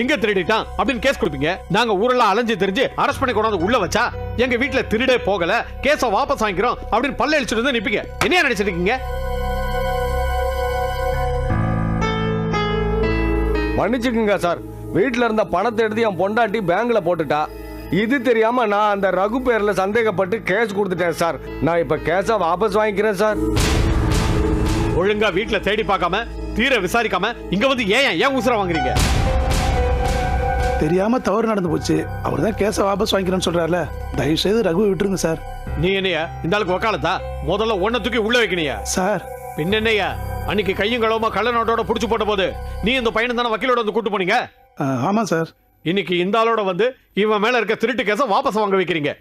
இங்க திருடிட்டான் அப்படின்னு கேஸ் கொடுப்பீங்க? நாங்க ஊரெல்லாம் அலைஞ்சு தெரிஞ்சு அரெஸ்ட் பண்ணி கொண்டாந்து உள்ள வச்சா எங்க வீட்ல திருடே போகல கேஸ வாபஸ் வாங்கிக்கிறோம் அப்படின்னு பல்ல அழிச்சிட்டு வந்து நிப்பீங்க. என்ன நினைச்சிருக்கீங்க மன்னிச்சுக்குங்க சார். வீட்டில் இருந்த பணத்தை எடுத்து என் பொண்டாட்டி பேங்க்ல போட்டுட்டா. இது தெரியாம நான் அந்த ரகு பேர்ல சந்தேகப்பட்டு கேஸ் கொடுத்துட்டேன் சார். நான் இப்ப கேஸை வாபஸ் வாங்கிக்கிறேன் சார். ஒழுங்கா வீட்ல தேடி பார்க்காம தீர விசாரிக்காம இங்க வந்து ஏன் ஏன் உசுர வாங்குறீங்க? தெரியாம தவறு நடந்து போச்சு. அவர் தான் கேஸை வாபஸ் வாங்கிக்கிறேன்னு சொல்றாருல. தயவு செய்து ரகுவை விட்டுருங்க சார். நீ என்னையா? இந்த ஆளுக்கு வக்காலத்தா முதல்ல ஒன்ன தூக்கி உள்ள வைக்கணியா? சார். பின்ன என்னய்யா அன்னைக்கு கையும் களவுமா கள்ள நோட்டோட புடிச்சு போட்ட போது நீ இந்த பையனை தானே வக்கீலோட வந்து கூட்டு போனீங்க? ஆமாம் சார். இன்னைக்கு இந்த ஆளோட வந்து இவன் மேல இருக்க திருட்டு கேஸ வாபஸ் வாங்க வைக்கிறீங்க.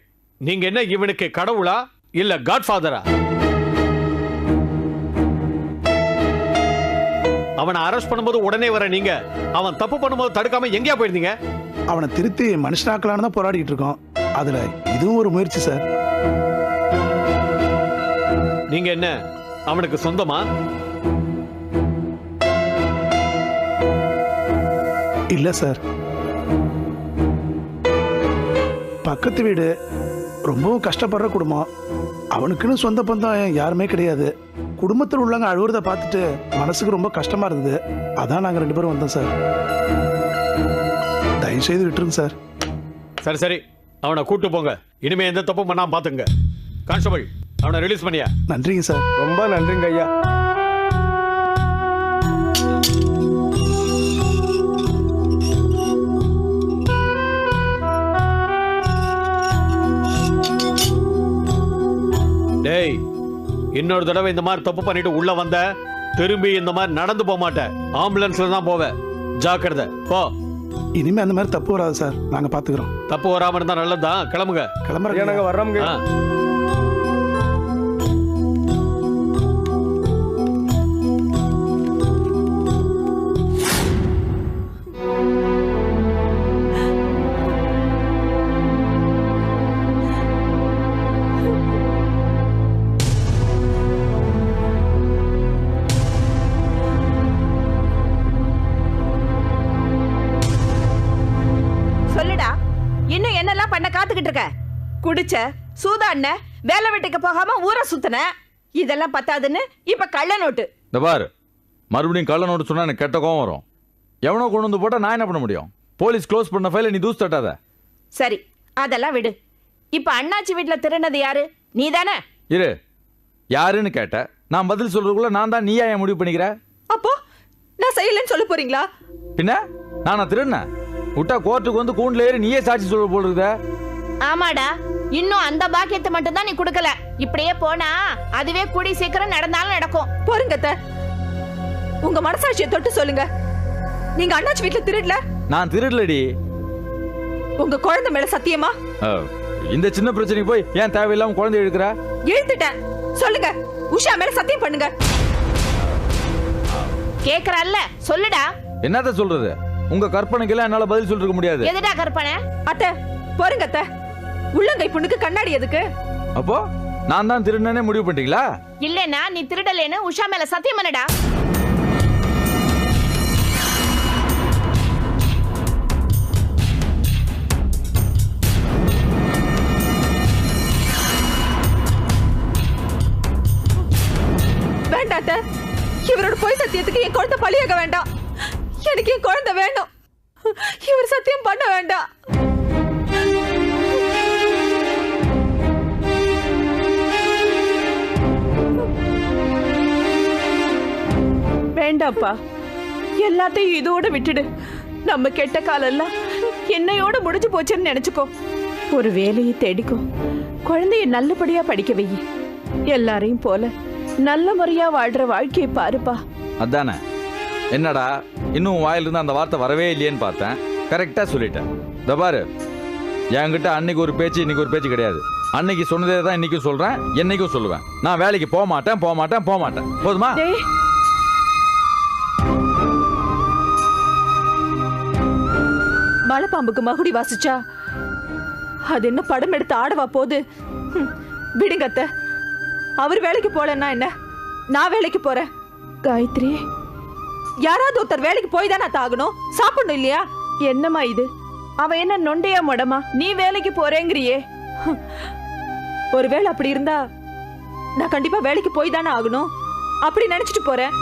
நீங்க என்ன இவனுக்கு கடவுளா இல்ல காட்ஃபாதரா அவனை அரெஸ்ட் பண்ணும்போது உடனே வர நீங்க. அவன் தப்பு பண்ணும்போது தடுக்காம எங்கேயா போயிருந்தீங்க? அவனை திருத்தி மனுஷனாக்கலான்னு தான் போராடிட்டு இருக்கோம். அதுல இதுவும் ஒரு முயற்சி சார். நீங்க என்ன? அவனுக்கு சொந்தமா? இல்ல சார். பக்கத்து வீடு. ரொம்பவும் கஷ்டப்படுற குடும்பம். அவனுக்குன்னு சொந்த பந்தம் யாருமே கிடையாது. குடும்பத்தில் உள்ளவங்க அழுவுறத பார்த்துட்டு மனசுக்கு ரொம்ப கஷ்டமா இருந்தது. அதான் நாங்கள் ரெண்டு பேரும் வந்தோம் சார். தயவு செய்து விட்டுருங்க சார். சரி சரி. அவனை கூட்டு போங்க. இனிமே எந்த தப்பும் பண்ணாம பாத்துங்க கான்ஸ்டபிள் அவனை ரிலீஸ் பண்ணியா? நன்றிங்க சார். ரொம்ப நன்றிங்க ஐயா. டேய் இன்னொரு தடவை இந்த மாதிரி தப்பு பண்ணிட்டு உள்ள வந்த திரும்பி இந்த மாதிரி நடந்து போக மாட்டேன். ஆம்புலன்ஸ்ல தான் போவேன். ஜாக்கிரதை. போ. இனிமே அந்த மாதிரி தப்பு வராது சார். நாங்க பாத்துக்கிறோம். தப்பு வராம இருந்தா நல்லதுதான். கிளம்புங்க. கிளம்புறேன் எனக்கு வர்றோம்ங்க. குடிச்ச சூதாண்ண வேலை வெட்டிக்கு போகாம ஊரை சுத்தின. இதெல்லாம் பத்தாதுன்னு இப்ப கள்ள நோட்டு. இந்த பாரு மறுபடியும் கள்ள நோட்டு சொன்னா எனக்கு கெட்ட கோவம் வரும். எவனோ கொண்டு வந்து போட்டா நான் என்ன பண்ண முடியும்? போலீஸ் க்ளோஸ் பண்ண ஃபைல நீ தூசு தட்டாத. சரி அதெல்லாம் விடு. இப்ப அண்ணாச்சி வீட்டுல திருநது யாரு? நீதானே? இரு யாருன்னு கேட்ட நான் பதில் சொல்றதுக்குள்ள நான் தான் நீயா என் முடிவு பண்ணிக்கிற? அப்போ நான் செய்யலன்னு சொல்ல போறீங்களா? பின்ன நானா திருடினேன் விட்டா கோர்ட்டுக்கு வந்து கூண்டுல ஏறி நீயே சாட்சி சொல்ல போல் இருக்குதே ஆமாடா. இன்னும் அந்த பாக்கியத்தை மட்டும் தான் நீ கொடுக்கல. இப்படியே போனா அதுவே கூடி சீக்கிரம் நடந்தாலும் நடக்கும். போருங்க அத்தை. உங்க மனசாட்சியை தொட்டு சொல்லுங்க. நீங்க அண்ணாச்சி வீட்டுல திருடல? நான் திருடலடி. உங்க குழந்தை மேல சத்தியமா? இந்த சின்ன பிரச்சனைக்கு போய் ஏன் தேவையில்லாம குழந்தை எடுக்கிற இழுத்துட்டேன். சொல்லுங்க. உஷா மேல சத்தியம் பண்ணுங்க. கேக்குறல்ல சொல்லுடா. என்னத்த சொல்றது? உங்க கற்பனைக்கெல்லாம் என்னால பதில் சொல்லிருக்க முடியாது. எதுடா கற்பனை? அத்தை போருங்க அத்தை. உள்ளங்கை புண்ணுக்கு கண்ணாடி எதுக்கு? அப்போ நான் தான் திருடனே முடிவு பண்ணிட்டீங்களா? இல்லைன்னா நீ திருடலேன்னு உஷா மேல சத்தியம் பண்ணடா. வேண்டாம் அத்தை. இவரோட பொய் சத்தியத்துக்கு என் குழந்தை பழியாக வேண்டாம். எனக்கு என் குழந்தை வேணும். இவர் சத்தியம் பண்ண வேண்டாம். வேண்டாப்பா. எல்லாத்தையும் இதோட விட்டுடு. நம்ம கெட்ட காலெல்லாம் என்னையோட முடிஞ்சு போச்சுன்னு நினைச்சுக்கோ. ஒரு வேலையை தேடிக்கோ. குழந்தைய நல்லபடியா படிக்க வை எல்லாரையும் போல நல்ல முறையா வாழ்ற வாழ்க்கையை பாருப்பா. அதானே. என்னடா இன்னும் வாயிலிருந்து அந்த வார்த்தை வரவே இல்லையேன்னு பார்த்தேன். கரெக்டாக சொல்லிட்டேன். இந்த பாரு. என்கிட்ட அன்னைக்கு ஒரு பேச்சு இன்னைக்கு ஒரு பேச்சு கிடையாது. அன்னைக்கு சொன்னதே தான் இன்னைக்கும் சொல்றேன் என்னைக்கும் சொல்லுவேன். நான் வேலைக்கு போக மாட்டேன் போக மாட்டேன் போக மாட்டேன். போதுமா? மலைப்பாம்புக்கு மகுடி வாசிச்சா? அது என்ன படம் எடுத்து ஆடவா போகுது ஹம், விடுங்க அத்தை. அவர் வேலைக்கு போலன்னா என்ன? நான் வேலைக்கு போறேன். காயத்ரி. யாராவது ஒருத்தர் வேலைக்கு போய் தானே தாகணும் சாப்பிடணும் இல்லையா? என்னம்மா இது? அவன் என்ன நொண்டையா மொடமா? நீ வேலைக்கு போறேங்கிறியே. ஒருவேளை அப்படி இருந்தா நான் கண்டிப்பா வேலைக்கு போய் தானே ஆகணும். அப்படி நினைச்சிட்டு போறேன்.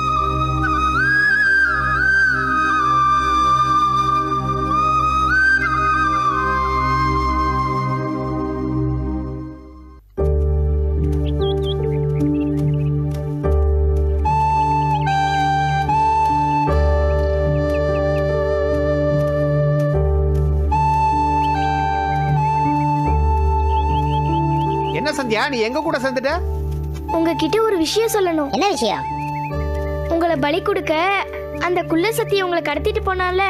சந்தியா நீ எங்க கூட சேர்ந்துட்ட? உங்ககிட்ட ஒரு விஷயம் சொல்லணும். என்ன விஷயம்? உங்களை பலி கொடுக்க அந்த குள்ள சத்தி உங்களை கடத்திட்டு போனால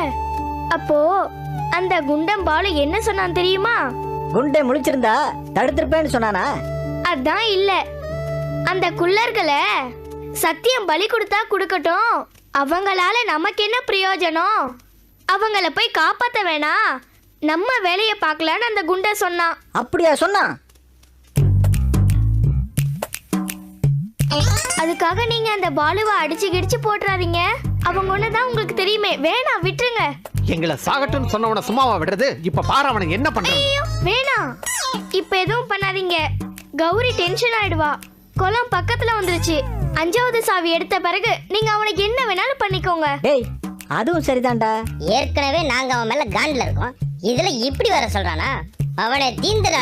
அப்போ அந்த குண்டம் பாலு என்ன சொன்னான் தெரியுமா? குண்டை முழிச்சிருந்தா தடுத்திருப்பேன்னு சொன்னானா? அதான் இல்ல. அந்த குள்ளர்களை சத்தியம் பலி கொடுத்தா கொடுக்கட்டும். அவங்களால நமக்கு என்ன பிரயோஜனம்? அவங்கள போய் காப்பாத்த வேணாம். நம்ம வேலையை பார்க்கலான்னு அந்த குண்டை சொன்னான். அப்படியா சொன்னான்? அதுக்காக நீங்க அந்த பாலுவை அடிச்சு கிடிச்சு போட்டுறாதீங்க. அவங்க ஒண்ணுதான் உங்களுக்கு தெரியுமே. வேணாம் விட்டுருங்க. எங்களை சாகட்டும்னு சொன்னவன சும்மாவா விடுறது? இப்ப பாரு அவனுக்கு என்ன பண்றான் ஐயோ வேணாம். இப்ப எதுவும் பண்ணாதீங்க. கௌரி டென்ஷன் ஆயிடுவா. குளம் பக்கத்துல வந்துருச்சு. அஞ்சாவது சாவி எடுத்த பிறகு நீங்க அவனுக்கு என்ன வேணாலும் பண்ணிக்கோங்க. டேய் அதுவும் சரிதான்டா. ஏற்கனவே நாங்க அவன் மேல காண்டில் இருக்கோம். இதுல இப்படி வர சொல்றானா? அவனை தீந்துடா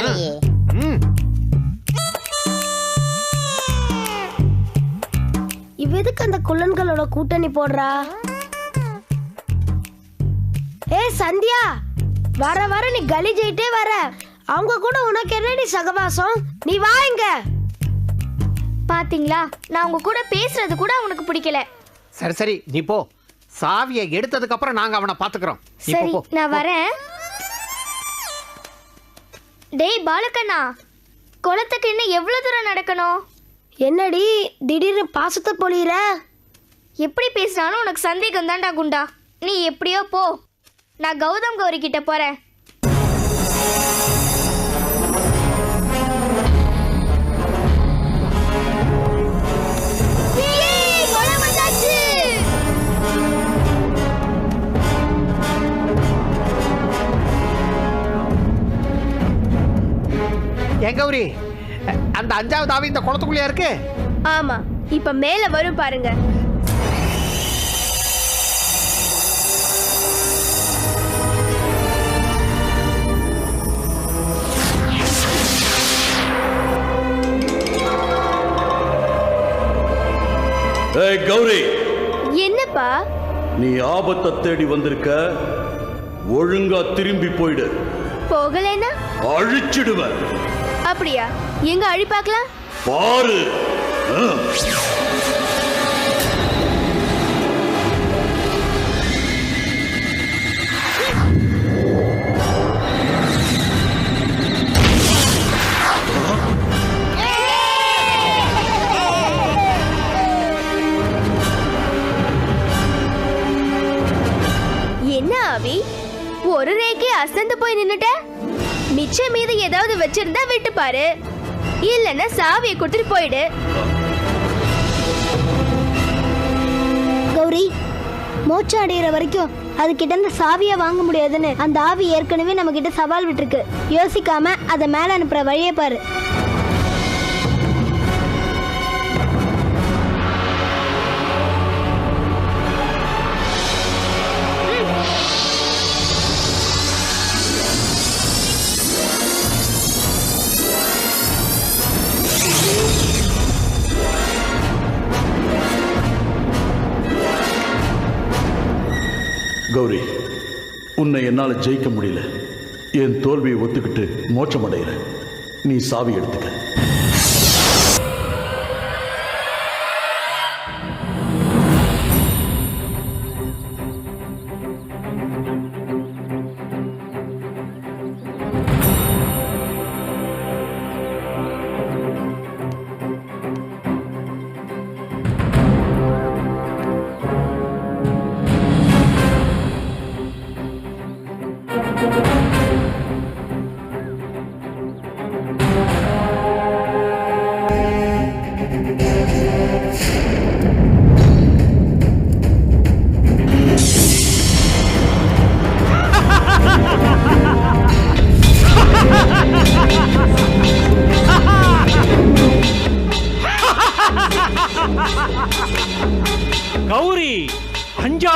இவ எதுக்கு அந்த குள்ளன்களோட கூட்டணி போடுறா? ஏ சந்தியா வர வர நீ கலிஜிட்டே வர. அவங்க கூட உனக்கு என்னடி சகவாசம்? நீ வா இங்க. பாத்தீங்களா? நான் உங்க கூட பேசுறது கூட அவனுக்கு பிடிக்கல. சரி சரி நீ போ. சாவியை எடுத்ததுக்கு அப்புறம் நாங்க அவனை பாத்துக்கிறோம். நீ போ, சரி நான் வரேன். டேய் பாலக்கண்ணா குளத்துக்கு இன்னும் எவ்வளவு தூரம் நடக்கணும்? என்னடி திடீர்னு பாசத்தை பொழியிற? எப்படி பேசினாலும் உனக்கு சந்தேகம் தான்டா குண்டா. நீ எப்படியோ போ. நான் கௌதம் கௌரி கிட்ட போறேன்! ஏன் கௌரி? அந்த அஞ்சாவது ஆவி இந்த குளத்துக்குள்ளேயா இருக்கு? ஆமா இப்ப மேல வரும் பாருங்க. ஏய் கௌரி! என்னப்பா? நீ ஆபத்தை தேடி வந்திருக்க ஒழுங்கா திரும்பி போயிடு. போகலைன்னா? அழிச்சிடுவேன். அப்படியா? எங்க அழி பார்க்கலாம் பாரு. என்ன ஆவி? ஒரு ரேக்கே அசந்து போய் நின்னுட்ட? மிச்சம் மீது ஏதாவது வச்சிருந்தா விட்டு பாரு இல்லைன்னா சாவியை கொடுத்துட்டு போயிடு. கௌரி மோட்சம் அடையிற வரைக்கும் அது கிட்ட இருந்து சாவியை வாங்க முடியாதுன்னு அந்த ஆவி ஏற்கனவே நம்ம கிட்ட சவால் விட்டுருக்கு. யோசிக்காம அதை மேல அனுப்புற வழியை பாரு. என்னால் ஜெயிக்க முடியல. என் தோல்வியை ஒத்துக்கிட்டு மோட்சம் அடைகிறேன் நீ சாவி எடுத்துக்க.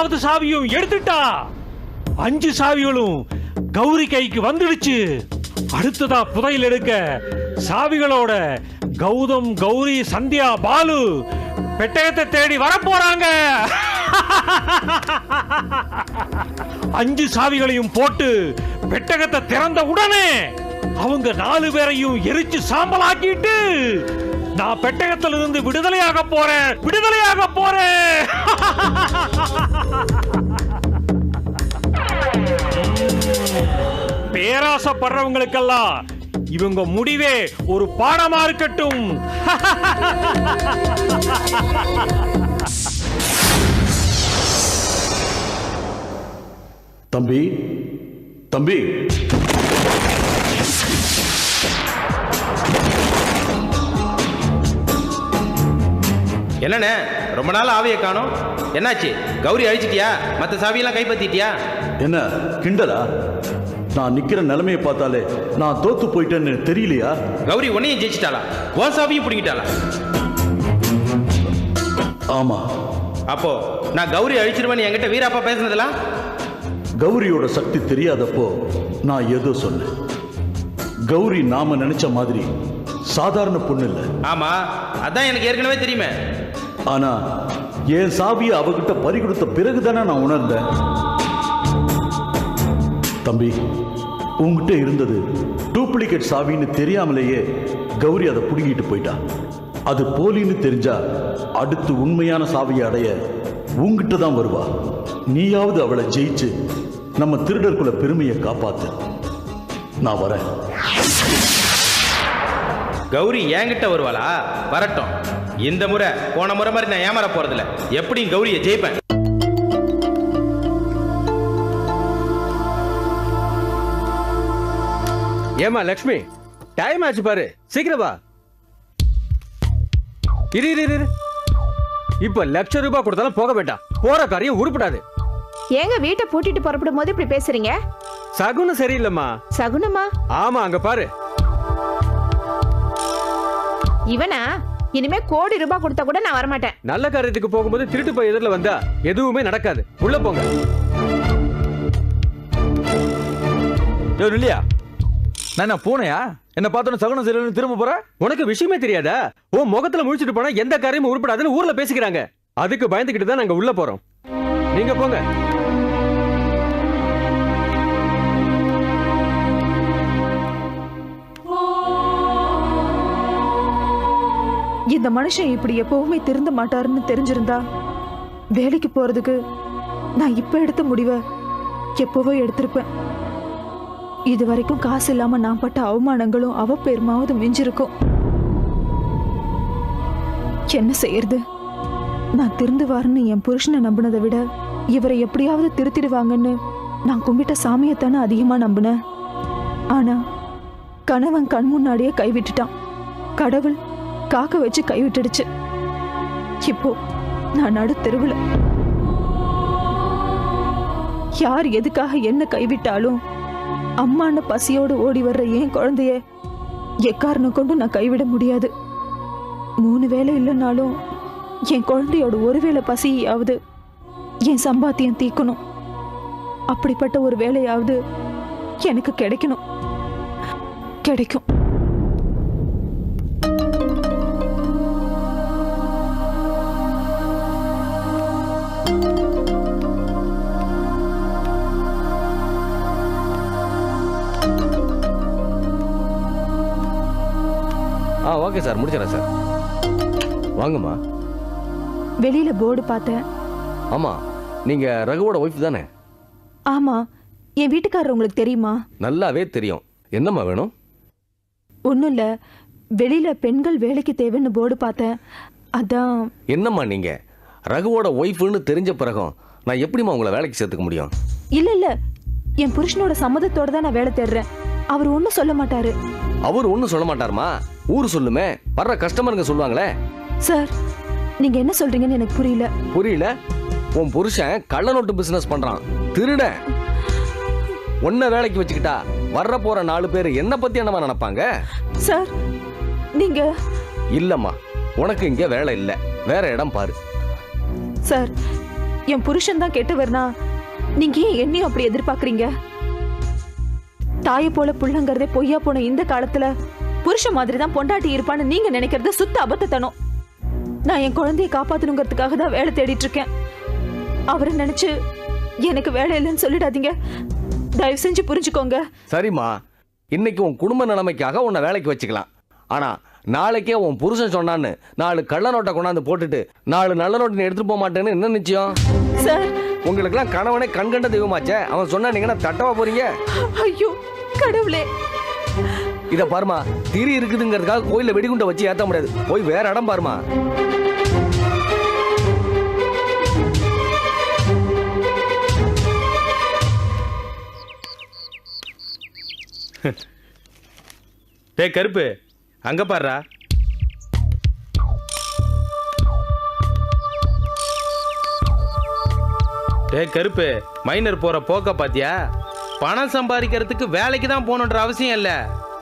அஞ்சாவது சாவியும் எடுத்துட்டா. அஞ்சு சாவிகளும் கௌரி கைக்கு வந்துடுச்சு. அடுத்ததா புதையல் எடுக்க சாவிகளோட கௌதம் கௌரி சந்தியா பாலு பெட்டகத்தை தேடி வரப்போறாங்க. அஞ்சு சாவிகளையும் போட்டு பெட்டகத்தை திறந்த உடனே அவங்க நாலு பேரையும் எரிச்சு சாம்பலாக்கிட்டு நான் பெட்டகத்துல இருந்து விடுதலையாக போறேன். விடுதலையாக போறேன். பேராசப்படுறவங்களுக்கெல்லாம் இவங்க முடிவே ஒரு பாடமா இருக்கட்டும். தம்பி தம்பி. என்னண்ணே ரொம்ப நாள் ஆவியை காணோம். என்னாச்சு? கௌரி அழிச்சிட்டியா? மற்ற சாவியெல்லாம் கைப்பற்றிட்டியா? என்ன கிண்டலா? நான் நிக்கிற நிலைமையை பார்த்தாலே நான் தோத்து போயிட்டேன்னு தெரியலையா? கௌரி உன்னையும் ஜெயிச்சிட்டாளா? உன் சாவியும் பிடிங்கிட்டாளா? ஆமா. அப்போ நான் கௌரி அழிச்சிருவேன்னு என்கிட்ட வீராப்பா பேசுனதெல்லாம்? கௌரியோட சக்தி தெரியாதப்போ நான் ஏதோ சொன்னேன். கௌரி நாம நினைச்ச மாதிரி சாதாரண பொண்ணு இல்லை. ஆமா அதான் எனக்கு ஏற்கனவே தெரியுமே. ஆனா என் சாவியை அவகிட்ட பறி கொடுத்த பிறகுதானே நான் உணர்ந்தேன். தம்பி உங்ககிட்ட இருந்தது டூப்ளிகேட் சாவின்னு தெரியாமலேயே கௌரி அதை புடுங்கிட்டு போயிட்டா. அது போலின்னு தெரிஞ்சா அடுத்து உண்மையான சாவியை அடைய உங்ககிட்ட தான் வருவா. நீயாவது அவளை ஜெயிச்சு நம்ம திருடர்குல பெருமையை காப்பாத்து. நான் வரேன். கௌரி என்கிட்ட வருவாளா? வரட்டும். இந்த முறை போன முறை மாதிரி நான் ஏமாற போறதில்ல. எப்படியும் கௌரியை ஜெயிப்பேன். ஏமா லக்ஷ்மி டைம் ஆச்சு பாரு. சீக்கிரம் வா. இரு இரு இரு, இரு. இப்ப லட்சம் ரூபாய் கொடுத்தாலும் போக வேண்டாம். போற காரியம் உருப்படாது. ஏங்க வீட்டை பூட்டிட்டு புறப்படும் போது இப்படி பேசுறீங்க? சகுனம் சரியில்லைம்மா. சகுனமா? ஆமா அங்க பாரு. இவனா? இனிமே கோடி ரூபாய் கொடுத்தா கூட நான் வரமாட்டேன். நல்ல காரியத்துக்கு போகும்போது திருட்டு போய் எதிரில் வந்தா எதுவுமே நடக்காது. உள்ள போங்க. இல்லையா நான் என்ன பூனையா? என்ன பார்த்தோன்னு சகுனம் சரியில்லைன்னு திரும்ப போற? உனக்கு விஷயமே தெரியாதா? உன் முகத்துல முழிச்சிட்டு போனா எந்த காரியமும் உருப்படாதுன்னு ஊர்ல பேசிக்கிறாங்க. அதுக்கு பயந்துகிட்டு தான் நாங்க உள்ள போறோம். நீங்க போங்க. இந்த மனுஷன் இப்படி எப்பவுமே திருந்த மாட்டாருன்னு தெரிஞ்சிருந்தா வேலைக்கு போறதுக்கு நான் இப்ப எடுத்த முடிவை எப்பவோ எடுத்திருப்பேன். இது வரைக்கும் காசு இல்லாம நான் பட்ட அவமானங்களும் அவ பெருமாவது மிஞ்சிருக்கும். என்ன செய்யறது? நான் திருந்துவாருன்னு என் புருஷனை நம்பினதை விட இவரை எப்படியாவது திருத்திடுவாங்கன்னு நான் கும்பிட்ட சாமியைத்தானே அதிகமா நம்பினேன். ஆனா கணவன் கண் முன்னாடியே கைவிட்டுட்டான். கடவுள் காக்க வச்சு கைவிட்டுடுச்சு. இப்போ நான் நடு யார் எதுக்காக என்ன கைவிட்டாலும் அம்மான பசியோடு ஓடி வர்ற என் குழந்தைய எக்காரணம் கொண்டு நான் கைவிட முடியாது. மூணு வேளை இல்லைனாலும் என் குழந்தையோட ஒரு வேளை பசியாவது என் சம்பாத்தியம் தீக்கணும் அப்படிப்பட்ட ஒரு வேலையாவது எனக்கு கிடைக்கணும். கிடைக்கும். ஓகே சார் முடிச்சிடறேன் சார். வாங்கம்மா. வெளியில போர்டு பார்த்தேன் ஆமா நீங்க ரகுவோட ஒய்ஃப் தானே? ஆமா என் வீட்டுக்காரர் உங்களுக்கு தெரியுமா? நல்லாவே தெரியும். என்னம்மா வேணும்? ஒன்றும் இல்லை வெளியில பெண்கள் வேலைக்கு தேவைன்னு போர்டு பார்த்தேன் அதான். என்னம்மா நீங்க? ரகுவோட ஒய்ஃப்னு தெரிஞ்ச பிறகும் நான் எப்படிம்மா உங்களை வேலைக்கு சேர்த்துக்க முடியும்? இல்ல இல்ல என் புருஷனோட சம்மதத்தோட தான் நான் வேலை தேடுறேன். அவர் ஒன்றும் சொல்ல மாட்டாரு. அவர் ஒன்றும் சொல்ல மாட்டாருமா? ஊர் சொல்லுமே வர்ற கஸ்டமருங்க சொல்லுவாங்களே? சார் நீங்க என்ன சொல்றீங்கன்னு எனக்கு புரியல. புரியல? உன் புருஷன் கள்ள நோட்டு பிசினஸ் பண்றான். திருடன் உன்னை வேலைக்கு வச்சுக்கிட்டா வர்ற போற நாலு பேர் என்ன பத்தி என்னமா நினைப்பாங்க? சார் நீங்க இல்லம்மா உனக்கு இங்க வேலை இல்ல. வேற இடம் பாரு. சார் என் புருஷன் தான் கெட்டவர்னா நீங்க ஏன் என்னையும் அப்படி எதிர்பார்க்கறீங்க? தாயை போல புள்ளங்கிறதே பொய்யா போன இந்த காலத்துல. புருஷன் மாதிரி தான் பொண்டாட்டி இருப்பான்னு நீங்க நினைக்கிறது சுத்த அபத்தத்தனம். நான் என் குழந்தைய காப்பாத்தணுங்கிறதுக்காக தான் வேலை தேடிட்டு இருக்கேன். அவரை நினைச்சு எனக்கு வேலை இல்லைன்னு சொல்லிடாதீங்க. தயவு செஞ்சு புரிஞ்சுக்கோங்க. சரிம்மா. இன்னைக்கு உன் குடும்ப நிலைமைக்காக உன்னை வேலைக்கு வச்சுக்கலாம். ஆனா நாளைக்கே உன் புருஷன் சொன்னான்னு நாலு கள்ள நோட்டை கொண்டாந்து போட்டுட்டு நாலு நல்ல நோட்டு எடுத்துட்டு போக மாட்டேன்னு என்ன நிச்சயம்? சார். உங்களுக்கெல்லாம் கணவனே கண்கண்ட தெய்வமாச்சே. அவன் சொன்னா நீங்க என்ன தட்டவா போறீங்க? ஐயோ. கடவுளே. இத பாருமா திரி இருக்குதுங்கிறதுக்காக கோயில்ல வெடிகுண்டை வச்சு ஏத்த முடியாது. போய் வேற இடம் பாருமா. டேய் கருப்பு அங்க பாருடா. டேய் கருப்பு மைனர் போற போக்க பாத்தியா? பணம் சம்பாதிக்கிறதுக்கு வேலைக்கு தான் போகணுன்ற அவசியம் இல்ல.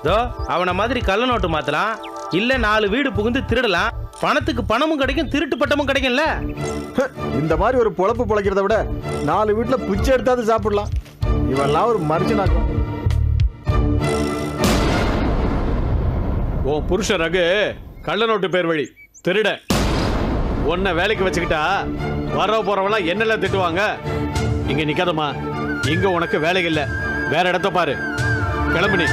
தோ அவனை மாதிரி கள்ள நோட்டு மாத்தலாம். இல்ல நாலு வீடு புகுந்து திருடலாம். பணத்துக்கு பணமும் கிடைக்கும் திருட்டு பட்டமும் கிடைக்கும்ல. இந்த மாதிரி ஒரு பொழப்பு பொழைக்கிறத விட நாலு வீட்டுல பிச்சை எடுத்தாவது சாப்பிடலாம். இவெல்லாம் ஒரு மனுஷனாக்கும் உன் புருஷ ரகு கள்ள நோட்டு பேர் வழி திருட. உன்னை வேலைக்கு வச்சுக்கிட்டா வர போறவங்களாம் என்னெல்லாம் திட்டுவாங்க? இங்க நிக்காதம்மா. இங்க உனக்கு வேலை இல்லை வேற இடத்த பாரு. கிளம்பு நீ.